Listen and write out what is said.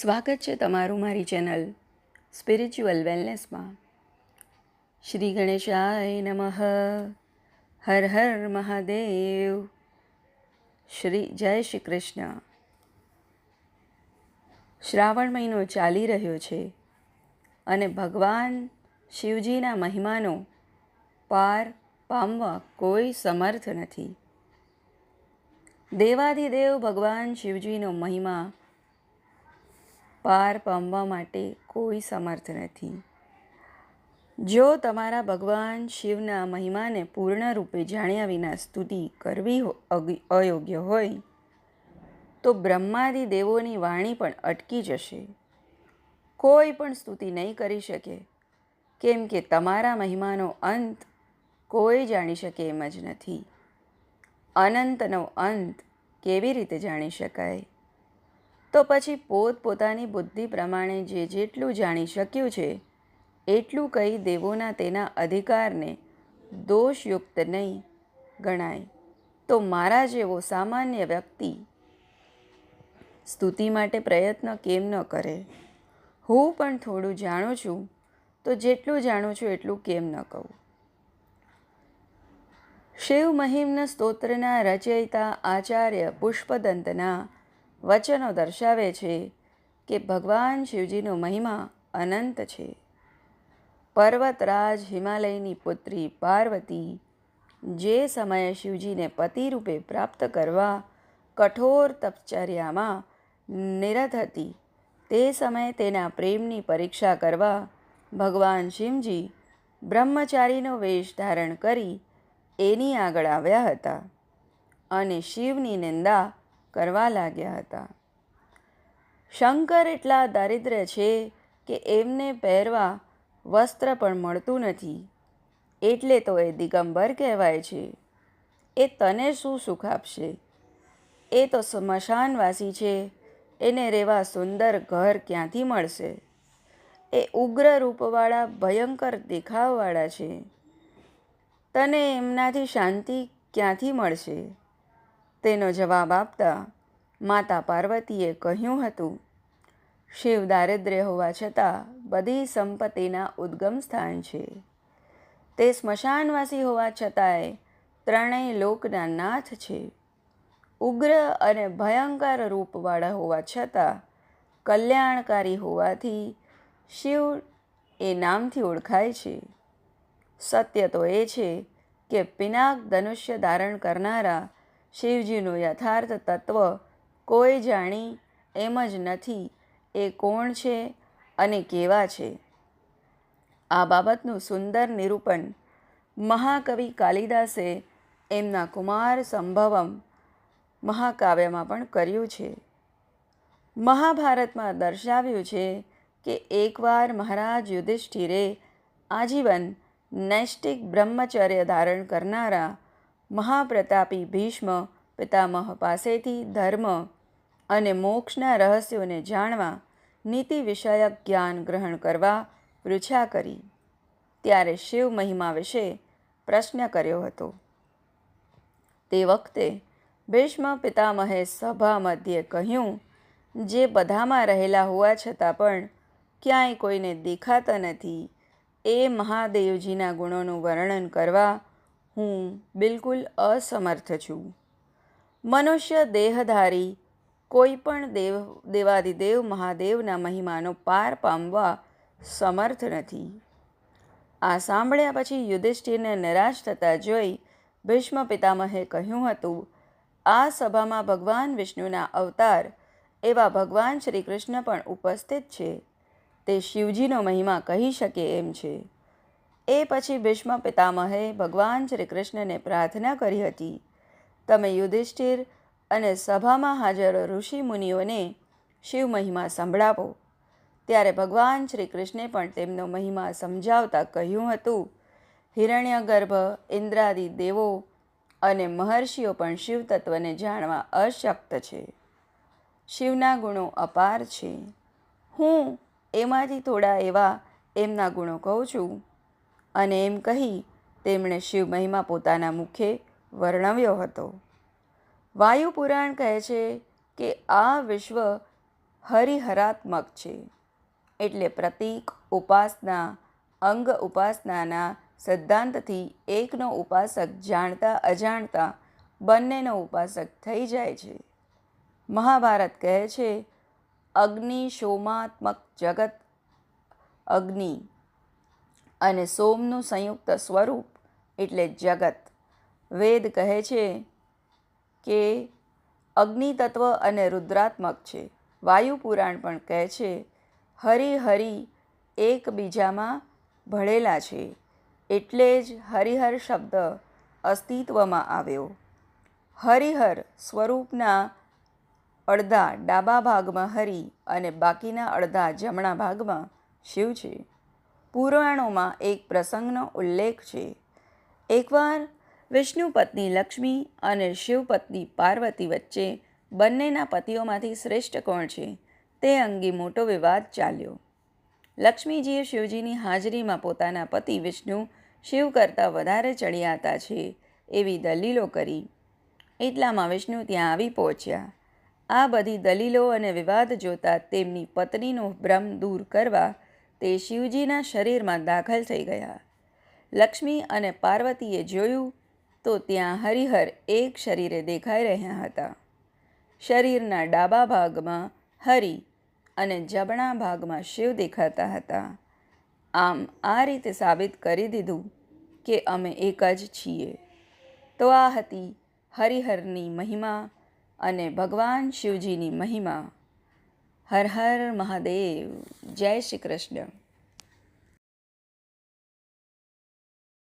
સ્વાગત છે તમારું મારી ચેનલ સ્પિરિચ્યુઅલ વેલનેસમાં શ્રી ગણેશાય નમઃ, હર હર મહાદેવ. શ્રી, જય શ્રી કૃષ્ણ. શ્રાવણ મહિનો ચાલી રહ્યો છે અને ભગવાન શિવજીના મહિમાનો પાર પામવા કોઈ સમર્થ નથી. દેવાધિદેવ ભગવાન શિવજીનો મહિમા પાર પામવા માટે કોઈ સમર્થ નથી. જો તમારા ભગવાન શિવના મહિમાને પૂર્ણ રૂપે જાણ્યા વિના સ્તુતિ કરવી અયોગ્ય હોય, તો બ્રહ્માદિ દેવોની વાણી પણ અટકી જશે. કોઈ પણ સ્તુતિ નહીં કરી શકે, કેમ કે તમારા મહિમાનો અંત કોઈ જાણી શકે એમ જ નથી. અનંતનો અંત કેવી રીતે જાણી શકાય? તો પછી પોતપોતાની બુદ્ધિ પ્રમાણે જે જેટલું જાણી શક્યું છે, એટલું કહી દેવોના તેના અધિકારને દોષયુક્ત નહીં ગણાય. તો મારા જેવો સામાન્ય વ્યક્તિ સ્તુતિ માટે પ્રયત્ન કેમ ન કરે? હું પણ થોડું જાણું છું, તો જેટલું જાણું છું એટલું કેમ ન કહું? શિવ મહિમ્ન સ્તોત્રના રચયિતા આચાર્ય પુષ્પદંતના વચનો દર્શાવે છે કે ભગવાન શિવજીનો મહિમા અનંત છે. પર્વતરાજ હિમાલયની પુત્રી પાર્વતી જે સમયે શિવજીને પતિ રૂપે પ્રાપ્ત કરવા કઠોર તપચર્યામાં નિરત હતી, તે સમયે તેના પ્રેમની પરીક્ષા કરવા ભગવાન શિવજી બ્રહ્મચારીનો વેશ ધારણ કરી એની આગળ આવ્યા હતા અને શિવની નિંદા કરવા લાગ્યા હતા. શંકર એટલા દારિદ્ર્ય છે કે એમને પહેરવા વસ્ત્ર પણ મળતું નથી. એટલે તો એ દિગંબર કહેવાય છે. એ તને શું સુખ આપશે? એ તો સ્મશાનવાસી છે. એને રહેવા સુંદર ઘર ક્યાંથી મળશે? એ ઉગ્ર રૂપવાળા, ભયંકર દેખાવવાળા છે. તને એમનાથી શાંતિ ક્યાંથી મળશે? તેનો જવાબ આપતા માતા પાર્વતીએ કહ્યું હતું, શિવ દારિદ્ર્ય હોવા છતાં બધી સંપત્તિના ઉદ્ગમ સ્થાન છે. તે સ્મશાનવાસી હોવા છતાંય ત્રણેય લોકના નાથ છે. ઉગ્ર અને ભયંકર રૂપવાળા હોવા છતાં કલ્યાણકારી હોવાથી શિવ એ નામથી ઓળખાય છે. સત્ય તો એ છે કે પિનાક ધનુષ્ય ધારણ કરનારા શિવજીનું યથાર્થ તત્વ કોઈ જાણી એમ જ નથી એ કોણ છે અને કેવા છે. આ બાબતનું સુંદર નિરૂપણ મહાકવિ કાલિદાસે એમના કુમાર સંભવમ મહાકાવ્યમાં પણ કર્યું છે. મહાભારતમાં દર્શાવ્યું છે કે એકવાર મહારાજ યુધિષ્ઠિરે આજીવન નૈષ્ટિક બ્રહ્મચર્ય ધારણ કરનારા મહાપ્રતાપી ભીષ્મ પિતામહ પાસેથી ધર્મ અને મોક્ષના રહસ્યોને જાણવા નીતિ વિષયક જ્ઞાન ગ્રહણ કરવા પૃચ્છા કરી. ત્યારે શિવ મહિમા વિશે પ્રશ્ન કર્યો હતો. તે વખતે ભીષ્મ પિતામહે સભા મધ્યે કહ્યું, જે બધામાં રહેલા હોવા છતાં પણ ક્યાંય કોઈને દેખાતા નથી. એ મહાદેવજીના ગુણોનું વર્ણન કરવા હું બિલકુલ અસમર્થ છું. મનુષ્ય દેહધારી, કોઈ પણ દેવ, દેવાદિદેવ મહાદેવના મહિમાનો પાર પામવા સમર્થ નથી. આ સાંભળ્યા પછી યુધિષ્ઠિરને નિરાશ થતા જોઈ ભીષ્મ પિતામહે કહ્યું હતું, આ સભામાં ભગવાન વિષ્ણુના અવતાર એવા ભગવાન શ્રી કૃષ્ણ પણ ઉપસ્થિત છે. તે શિવજીનો મહિમા કહી શકે એમ છે. એ પછી ભીષ્મ પિતામહે ભગવાન શ્રી કૃષ્ણને પ્રાર્થના કરી હતી. તમે યુધિષ્ઠિર અને સભામાં હાજર ઋષિ મુનિઓને શિવ મહિમા સંભળાવો. ત્યારે ભગવાન શ્રી કૃષ્ણે પણ તેમનો મહિમા સમજાવતા કહ્યું હતું, હિરણ્યગર્ભ, ઇન્દ્રાદિ દેવો અને મહર્ષિઓ પણ શિવ તત્વને જાણવા અશક્ત છે. શિવના ગુણો અપાર છે. હું એમાંથી થોડા એવા એમના ગુણો કહું છું. અને એમ કહી તેમણે શિવ મહિમા પોતાના મુખે વર્ણવ્યો હતો. વાયુ પુરાણ કહે છે કે આ વિશ્વ હરિહરાત્મક છે એટલે પ્રતીક ઉપાસના, અંગ ઉપાસનાના સિદ્ધાંતથી એકનો ઉપાસક જાણતા અજાણતા બંનેનો ઉપાસક થઈ જાય છે. મહાભારત કહે છે, અગ્નિ સોમાત્મક જગત, અગ્નિ અને સોમનું સંયુક્ત સ્વરૂપ, એટલે જગત. વેદ કહે છે કે અગ્નિ તત્વ અને રુદ્રાત્મક છે. વાયુ પુરાણ પણ કહે છે હરિહરિ હરિ એકબીજામાં ભળેલા છે. એટલે જ હરિહર શબ્દ અસ્તિત્વમાં આવ્યો. હરિહર સ્વરૂપના અડધા ડાબા ભાગમાં હરિ અને બાકીના અડધા જમણા ભાગમાં શિવ છે. પુરાણોમાં એક પ્રસંગનો ઉલ્લેખ છે. એકવાર વિષ્ણુ પત્ની લક્ષ્મી અને શિવપત્ની પાર્વતી વચ્ચે બંનેના પતિઓમાંથી શ્રેષ્ઠ કોણ છે તે અંગે મોટો વિવાદ ચાલ્યો. લક્ષ્મીજીએ શિવજીની હાજરીમાં પોતાના પતિ વિષ્ણુ શિવ કરતાં વધારે ચડિયાતા છે એવી દલીલો કરી. એટલામાં વિષ્ણુ ત્યાં આવી પહોંચ્યા. આ બધી દલીલો અને વિવાદ જોતા તેમની પત્નીનો ભ્રમ દૂર કરવા તે શિવજીના શરીરમાં દાખલ થઈ ગયા. લક્ષ્મી અને પાર્વતીએ જોયું તો ત્યાં હરિહર એક શરીરે દેખાઈ રહ્યા હતા. શરીરના ડાબા ભાગમાં હરિ અને જમણા ભાગમાં શિવ દેખાતા હતા. આમ આ રીતે સાબિત કરી દીધું કે અમે એક જ છીએ. તો આ હતી હરિહરની મહિમા અને ભગવાન શિવજીની મહિમા. હર હર મહાદેવ જય શ્રી કૃષ્ણ.